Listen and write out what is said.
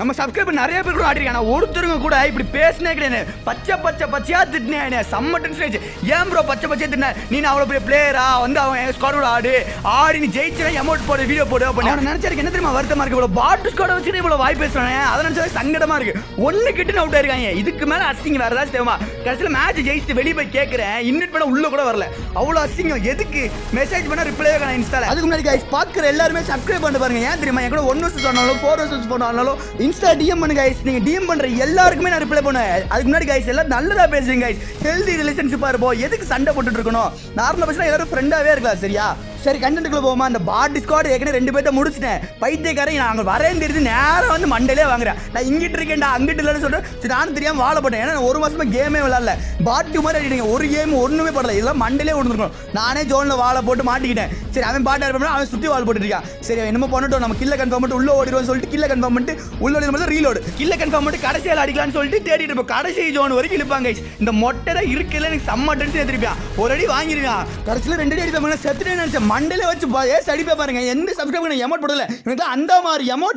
நம்ம சப்ஸ்கிரைபர் நிறைய பேர் கூட ஆடிருக்காங்க ஆனா ஒருத்தருங்க கூட இப்படி பேசினே கிடையாது. பச்சை பச்சை பச்சையாக திட்டினே செம்ம டென்ஷன் ஆயிடுச்சு. ஏன் ப்ரோ பச்சை பச்சையாக திட்டின? நீ நான் அவ்வளோ பெரிய பிளேயரா வந்து அவன் ஸ்குவாட் கூட ஆடு. ஆடி நீ ஜெயிச்சா அமௌண்ட் போடு வீடியோ போடு அப்படி நான் நினைச்சிருக்கேன் என்ன தெரியுமா வருத்தமாக இருக்கு? இவ்வளோ பாட்டு ஸ்குவாட வச்சுட்டு இவ்வளோ வாய் பேசுறானே? அதை நினைச்சா சங்கடமாக இருக்குது ஒன்று கிட்ட அவுட் ஆயிருக்காங்க. இதுக்கு மேலே அசிங்க வேறு ஏதாச்சும் தேவைமா கடைசியில் மேட்ச் ஜெயிச்சுட்டு வெளியே போய் கேட்கறேன் இன்வைட் பண்ண உள்ளே கூட வரல. அவ்வளோ அசிங்கம். எதுக்கு? மெசேஜ் பண்ண ரிப்ளை பண்ண இன்ஸ்டால அதுக்கு முன்னாடி பார்க்குற எல்லாருமே சப்ஸ்கிரைப் பண்ணி பாருங்க. ஏன் தெரியுமா? என் கூட ஒன் வருஷம் சொன்னாலும் ஃபோர் வருஷம் சொன்னாலும் இன்ஸ்டா டிஎம் பண்ணு கைஸ் நீங்க டிஎம் பண்ற எல்லாருக்குமே நான் ரிப்ளை பண்ணுவேன் அதுக்கு முன்னாடி கைஸ் எல்லாம் நல்லதா பேசுங்க கைஸ் ஹெல்தி ரிலேஷன்ஷிப்பா இருப்போம். எதுக்கு சண்டை போட்டுட்டு இருக்கணும்? நார்மலா பேசினா எல்லாரும் ஃப்ரெண்டாவே இருக்கலாம் சரியா? சரி கண்டென்ட்டுக்குள்ள போமா அந்த பாட் ஸ்குவாட் ஏற்கனவே ரெண்டு பேர்த்த முடிச்சிட்டேன். பைத்தியக்காரன் நான் அங்கே வரேன் தெரிஞ்சு நேரம் வந்து மண்டையிலே வாங்குறேன். நான் இங்கிட்டு இருக்கேன்டா அங்கிட்டு இல்லைன்னு சொல்லிட்டு சரி நானும் தெரியாமல் வாழ போட்டேன். ஏன்னா ஒரு மாசமா கேமே விளாட்ல பாட்டு மாதிரி அடிக்கிறீங்க ஒரு கேம் ஒன்றுமே படல. இதெல்லாம் மண்டையிலே விழுந்துருக்கணும். நானே ஜோனில் வாழை போட்டு மாட்டிக்கிட்டேன். சரி அவன் பாட்டு இருப்பான் அவன் சுற்றி வால் போட்டுருக்கான் சரி என்னமோ பண்ணட்டும். நம்ம கில்ல கன்ஃபார்ம் பண்ணிட்டு உள்ள ஓடிடுவோம் சொல்லிட்டு கில்ல கன்ஃபார்ம் பண்ணிட்டு உள்ள ஓடி ரீலோடு கில்ல கன்ஃபார்ம் பண்ணிட்டு கடைசியில் அடிக்கலாம்னு சொல்லிட்டு தேடிட்டு இருப்போம் கடைசி ஜோன் வரைக்கும் இழுப்பாங்க இந்த மொட்டை இருக்கல எனக்கு செம்ம டென்ஷன் எடுத்துருப்பான் ஒரு அடி வாங்கிருவான் கடைசியில் ரெண்டு அடி அடிப்பாங்க செத்துட்டே நினைச்சேன். மண்டல வச்சு ஏஸ் அடிப்பா பாருங்க எந்த சப்ஸ்கிரைப் எமௌண்ட் போடல. எனக்கு அந்த மாதிரி எமௌண்ட்